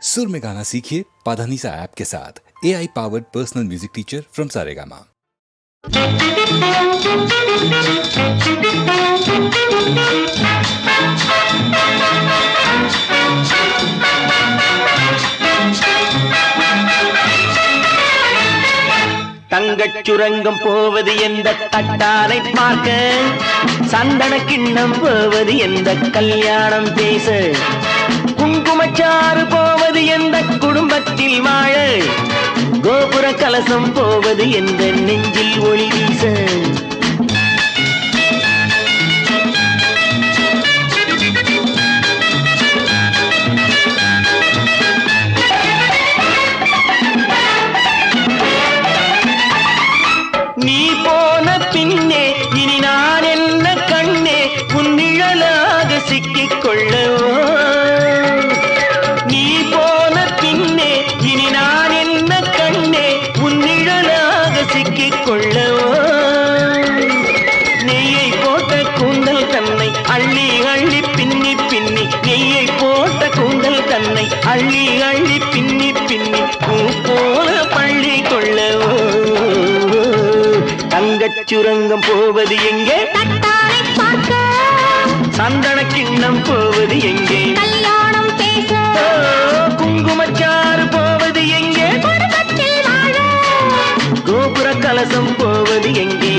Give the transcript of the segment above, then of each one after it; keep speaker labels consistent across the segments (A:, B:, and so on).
A: सुर में गाना सीखिए पाधानीसा ऐप के साथ A I powered personal music teacher from Saregama
B: தங்கச் சுரங்கம் போவது எந்த தட்டானை பார்க்க சந்தன கிண்ணம் போவது எந்த கல்யாணம் பேச கச்சாறு போவது எந்த குடும்பத்தில் வாழ? கோபுர கலசம் போவது எந்த நெஞ்சில் ஒளி வீச? சுரங்கம் போவது எங்கே? சந்தன கிண்ணம் போவது எங்கே?
C: கல்யாணம் பேச.
B: குங்குமச்சாறு போவது எங்கே? கோபுர கலசம் போவது எங்கே?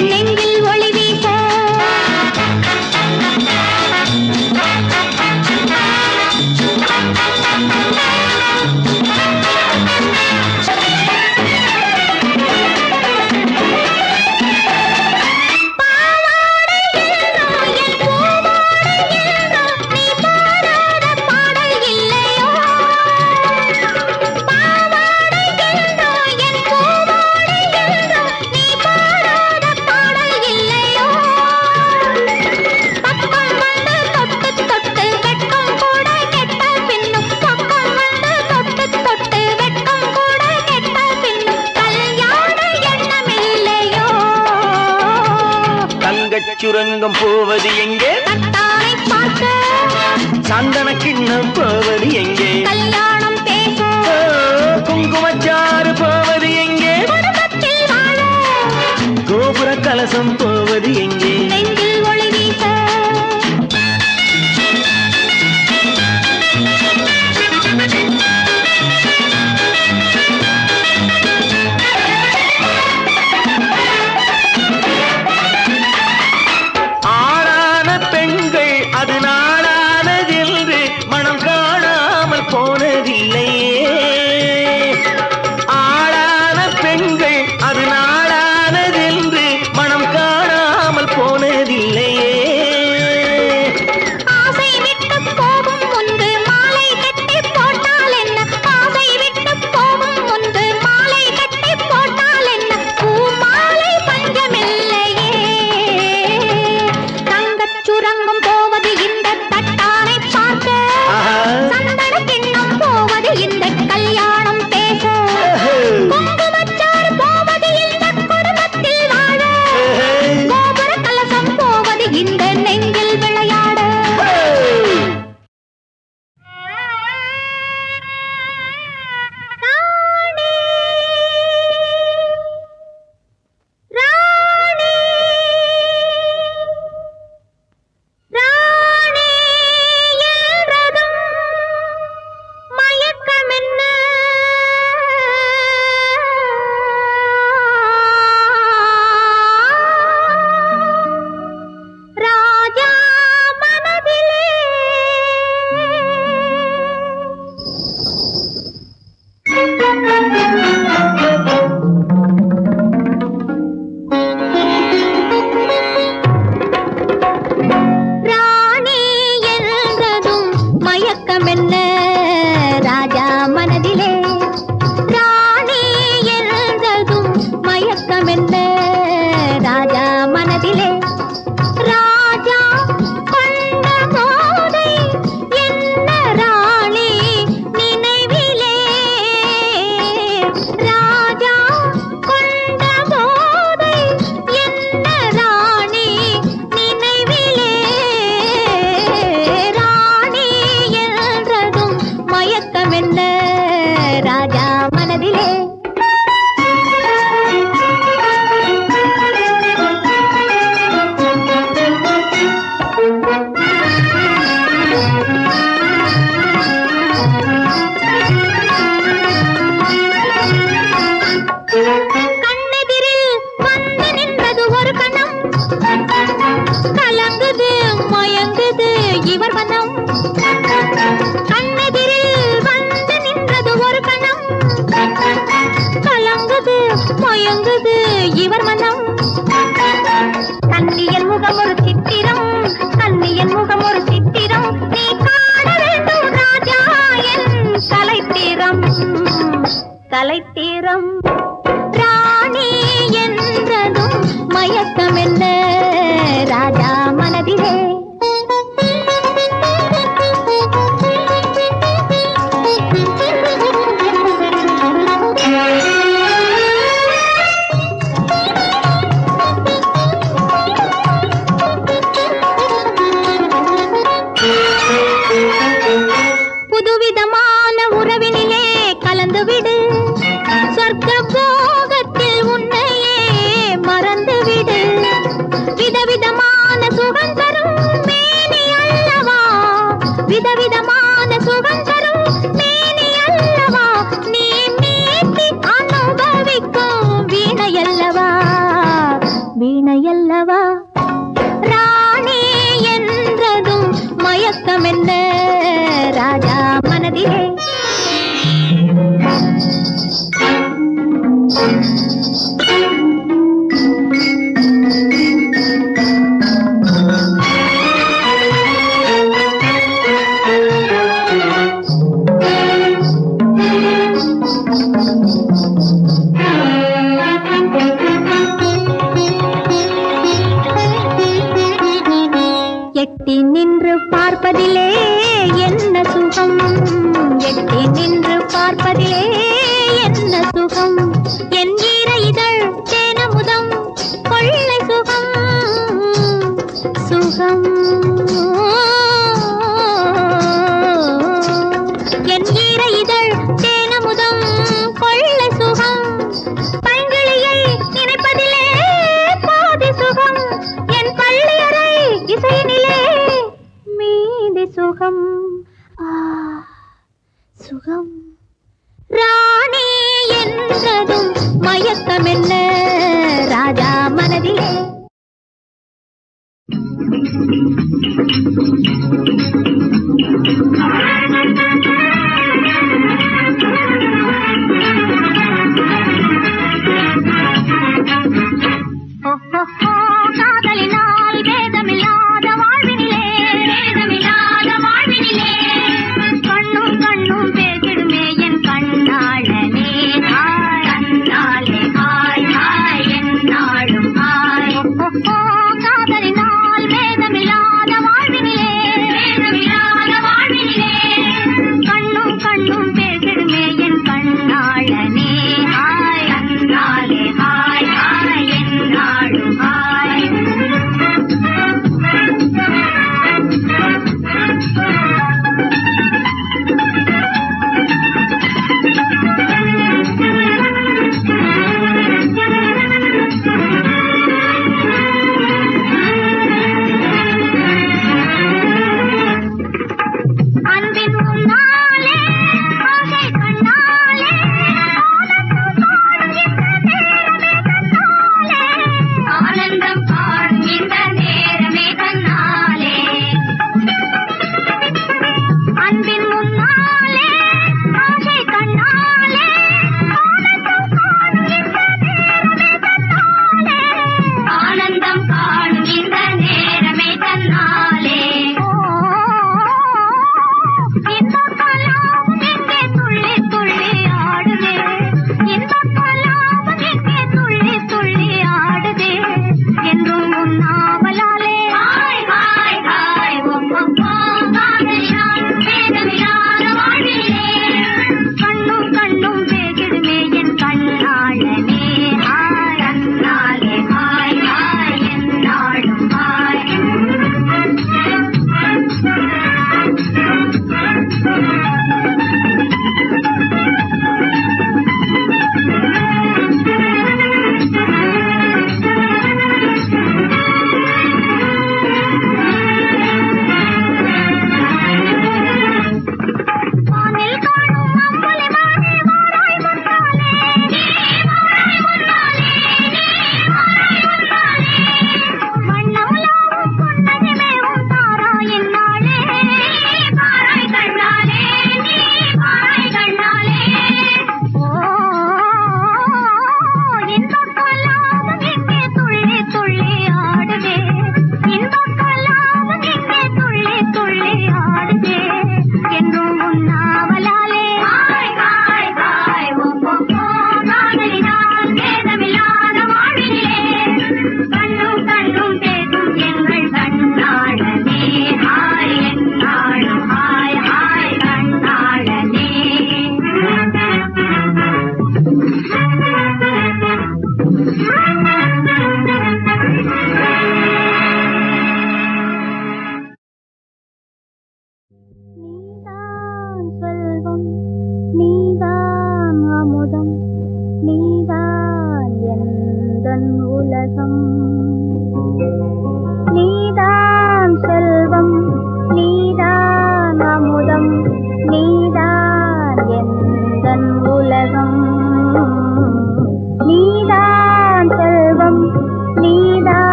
C: கலங்குது மயங்குது இவர் மனம். கண்ணெதிரில் வந்து நின்றது ஒரு கணம். கலங்குது மயங்குது இவர் மனம். தன்னியல் முகம் ஒரு பார்ப்பதிலே என்ன சுகம்? எட்டி நின்று பார்ப்பதிலே
D: Oh.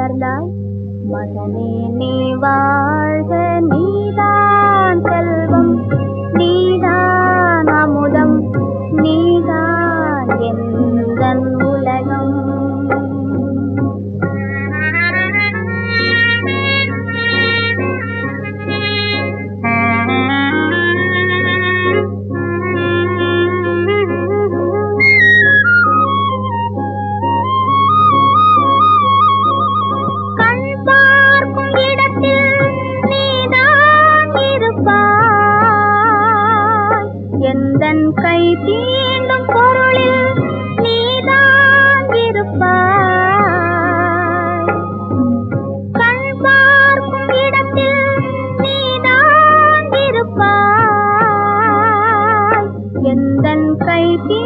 D: வளர்ந்தாய். மகனே நீ வாழ்க
E: நீ प्रीति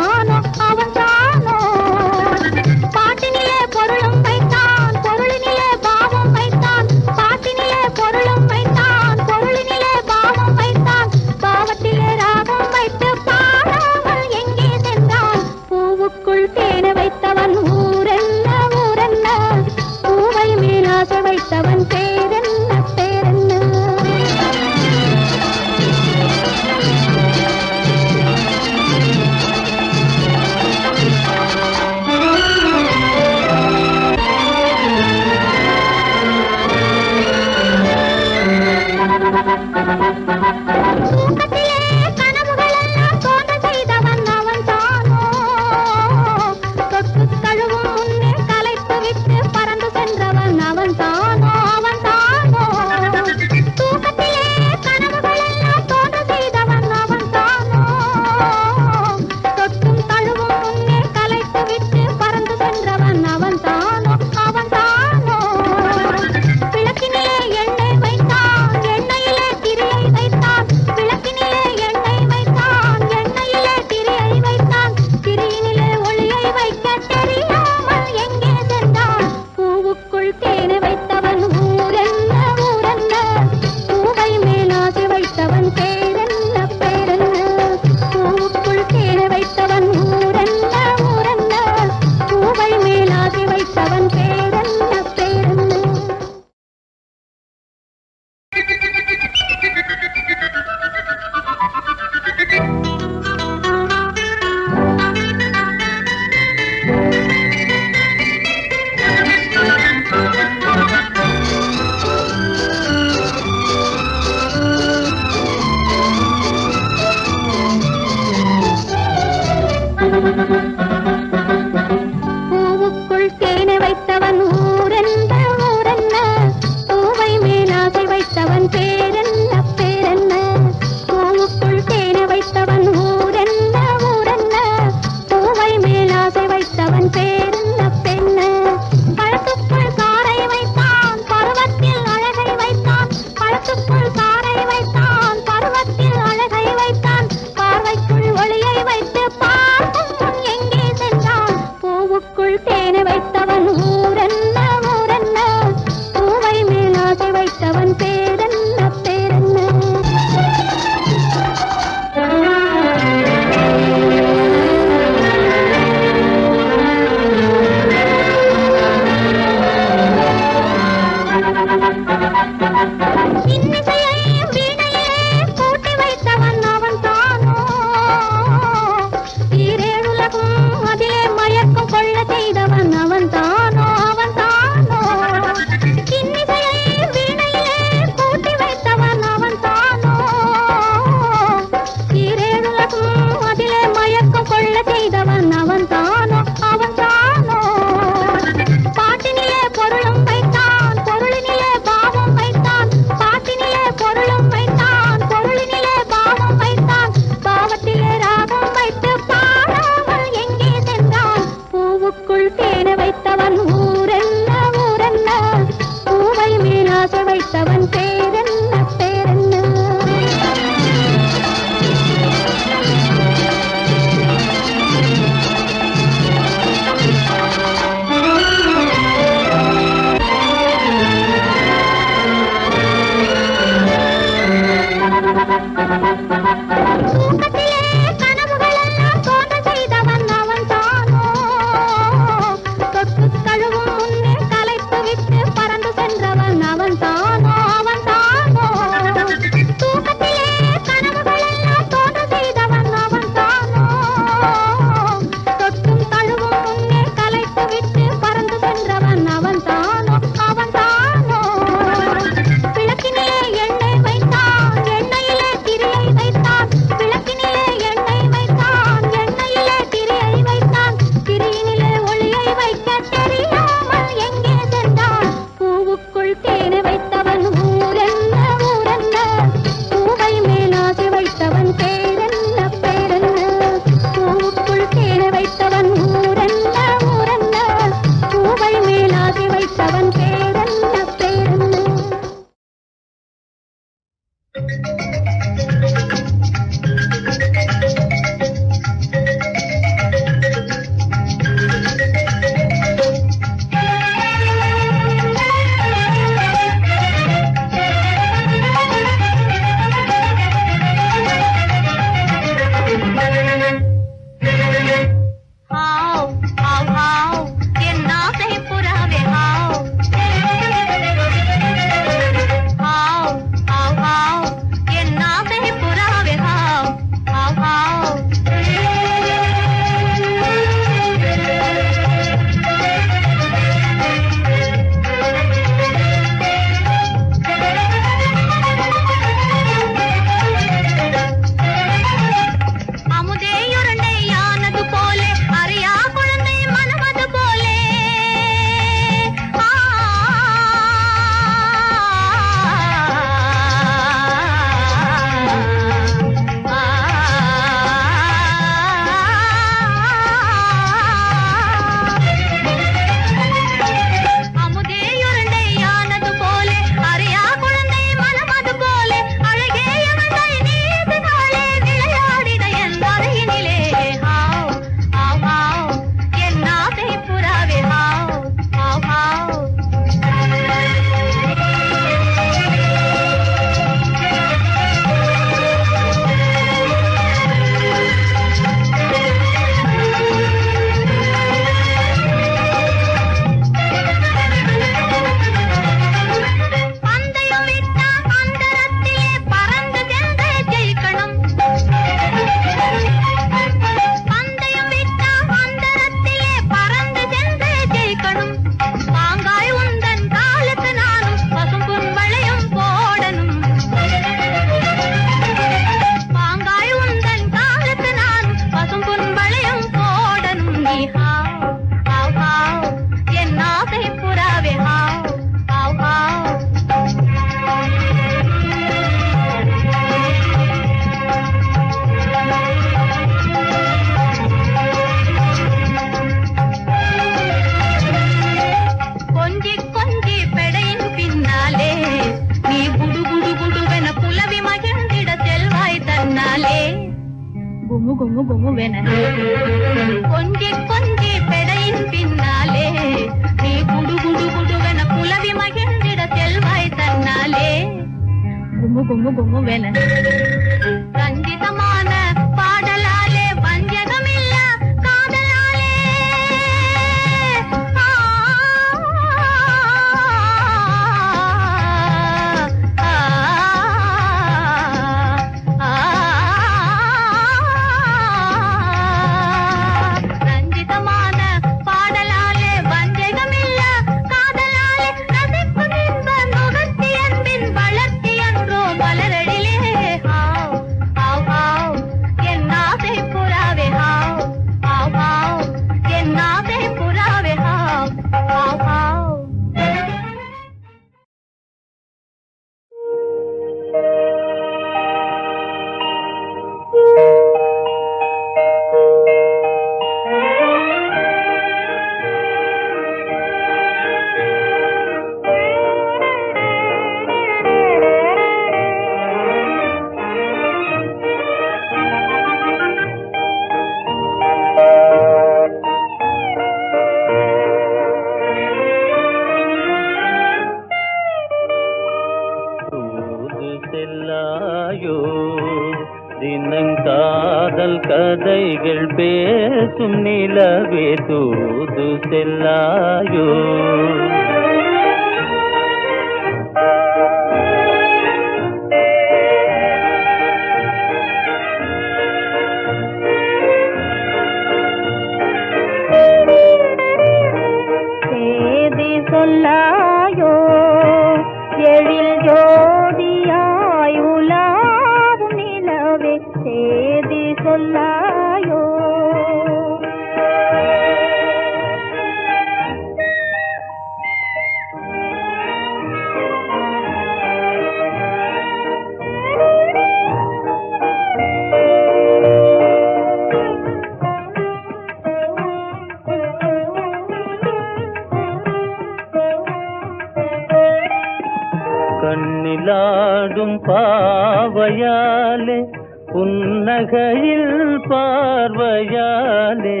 E: மயில் பார்வையாலே.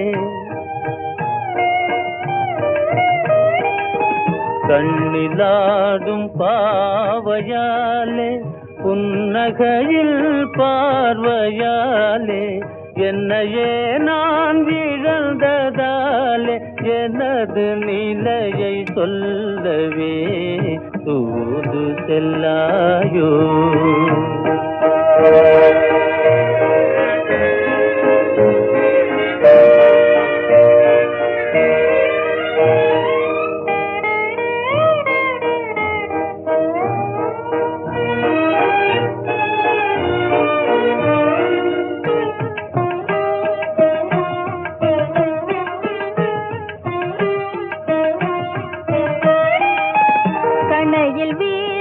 E: கண்ணிலாடும் பாவையாலே புன்னகையில் பார்வையாலே என்னையே நான் இழந்ததாலே எனது நிலையை சொல்லவே தூது செல்லாயோ.
C: We.